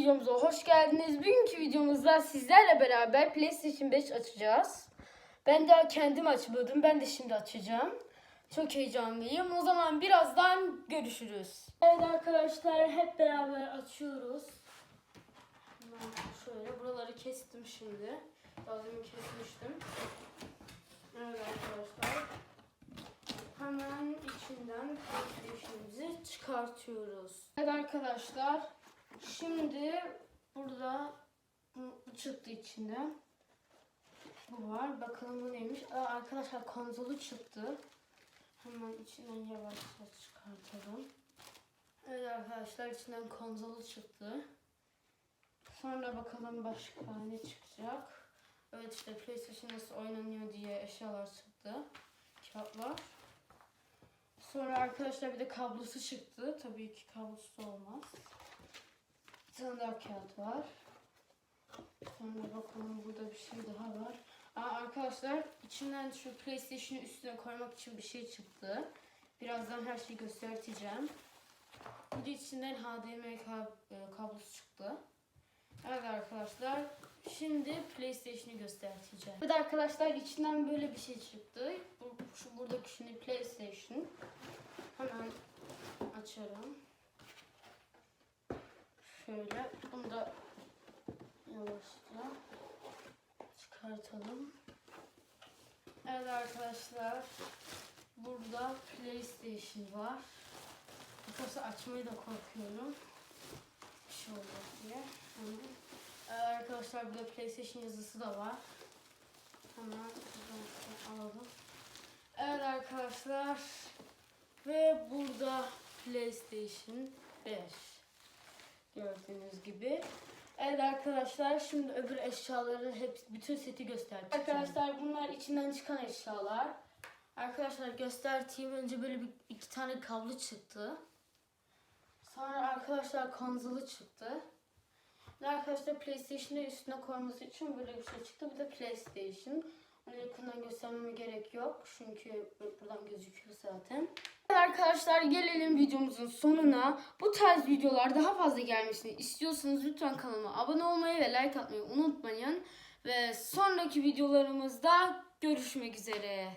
videomuza hoş geldiniz. Bugünkü videomuzda sizlerle beraber PlayStation 5 açacağız. Ben daha kendim açmadım. Ben de şimdi açacağım. Çok heyecanlıyım. O zaman birazdan görüşürüz. Evet arkadaşlar hep beraber açıyoruz. Şöyle buraları kestim şimdi. Daha kesmiştim. Evet arkadaşlar. Hemen içinden PlayStation'ımızı çıkartıyoruz. Evet arkadaşlar. Şimdi burada bu çıktı içinden. Bu var. Bakalım bu neymiş. Aa, arkadaşlar konsolu çıktı. Hemen içinden yavaşça çıkartalım. Evet arkadaşlar içinden konsolu çıktı. Sonra bakalım başka ne çıkacak. Evet işte PlayStation nasıl oynanıyor diye eşyalar çıktı. Kağıtlar. Sonra arkadaşlar bir de kablosu çıktı. Tabii ki kablosu olmaz. Tane daha kağıt var. Sonra bakalım burada bir şey daha var. Aa, arkadaşlar içinden şu PlayStation'ı üstüne koymak için bir şey çıktı. Birazdan her şeyi göstereceğim. De içinden HDMI e, kablosu çıktı. Evet arkadaşlar. Şimdi PlayStation'ı göstereceğim. Evet arkadaşlar içinden böyle bir şey çıktı. Bu, şu buradaki şimdi PlayStation. Hemen açarım. Şöyle bunu da yavaşça çıkartalım. Evet arkadaşlar. Burada PlayStation var. Arkadaşlar açmayı da korkuyorum. Bir şey olacak diye. Hemen. Evet arkadaşlar burada PlayStation yazısı da var. Hemen alalım. Evet arkadaşlar. Ve burada PlayStation 5. Gördüğünüz gibi. Evet arkadaşlar şimdi öbür eşyaları hep bütün seti göstereceğim. Arkadaşlar bunlar içinden çıkan eşyalar. Arkadaşlar göstereyim. Önce böyle bir iki tane kablo çıktı. Sonra arkadaşlar konsolu çıktı. Ve arkadaşlar PlayStation'ı üstüne koyması için böyle bir şey çıktı. Bir de PlayStation. Onu yakından göstermeme gerek yok. Çünkü buradan gözüküyor zaten. Arkadaşlar gelelim videomuzun sonuna. Bu tarz videolar daha fazla gelmesini istiyorsanız lütfen kanalıma abone olmayı ve like atmayı unutmayın. Ve sonraki videolarımızda görüşmek üzere.